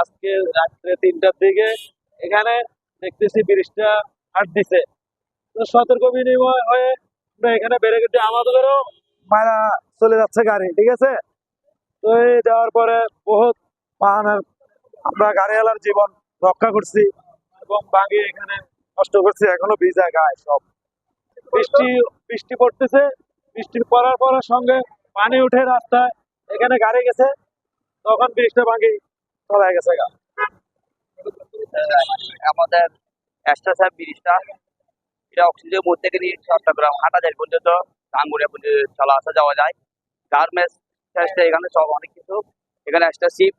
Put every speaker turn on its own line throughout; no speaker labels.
আজকে রাত্রে তিনটার দিকে এখানে দেখতেছি ব্রিজটা হাট দিছে। তো সতর্ক বিনিময় হয়ে আমরা এখানে গেছি আমাদেরও মারা চলে যাচ্ছে গাড়ি, ঠিক আছে? তো এই যাওয়ার পরে বহুত বাহানের আমরা গাড়িওয়ালার জীবন রক্ষা করছি এবং বাগিয়ে এখানে কষ্ট করছি। এখনও ভিজা গায়ে সব। বৃষ্টি বৃষ্টি পড়তেছে। বৃষ্টি পড়ার পরের সঙ্গে পানি উঠে রাস্তায় এখানে গাড়ি গেছে। তখন ব্রিজটা ভাঙি। চলে গেছে
আমাদের এক্সট্রা সাহেব ব্রিজটা, এটা অক্সিজেন মোড় থেকে নিয়ে চট্টগ্রাম হাঁটা যায় পর্যন্ত টাঙ্গুরিয়া পর্যন্ত চলা আসা যাওয়া যায়। গার্মেন্টস এখানে সব অনেক কিছু। এখানে এক্সট্রা শিপ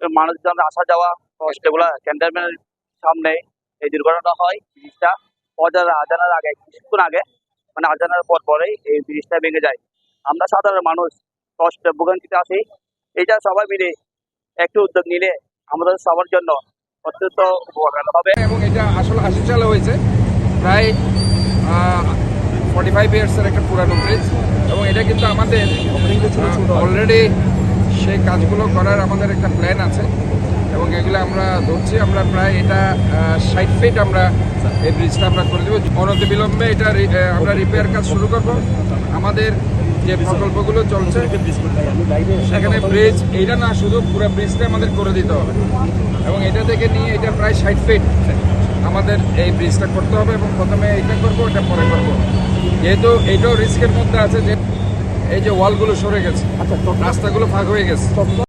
মানুষজন আসা যাওয়া কষ্টগুলো ক্যান্টনমেন্টের সামনে এই দুর্ঘটনা হয় ব্রিজটা। অজার আজানার আগে, কিছুক্ষণ আগে মানে আজানার পর পরেই এই ব্রিজটা ভেঙে যায়। আমরা সাধারণ মানুষ কষ্ট ভোগান্তিতে আসি। এটা সবাই মিলে একটু উদ্যোগ নিলে আমাদের সবার জন্য অত্যন্ত উপকার হবে।
এবং এটা আসলে আশি সালে হয়েছে। প্রায় ফর্টি ফাইভ ইয়ার্সের একটা পুরানো ব্রিজ এবং এটা কিন্তু আমাদের অলরেডি সেই কাজগুলো করার আমাদের একটা প্ল্যান আছে। এবং এগুলো আমরা ধরছি, আমরা প্রায় এটা ষাট ফিট আমরা এই ব্রিজটা আমরা করে দেবো। অনতি বিলম্বে এটা আমরা রিপেয়ার কাজ শুরু করব। আমাদের যে প্রকল্পগুলো চলছে সেখানে ব্রিজ এইটা না শুধু পুরো ব্রিজটা আমাদের করে দিতে হবে। এবং এটা থেকে নিয়ে এটা প্রায় ষাট ফিট আমাদের এই ব্রিজটা করতে হবে এবং প্রথমে এটা করব এটা পরে করব। যেহেতু এটাও রিস্কের মধ্যে আছে যে এই যে ওয়ালগুলো সরে গেছে রাস্তাগুলো ফাঁক হয়ে গেছে।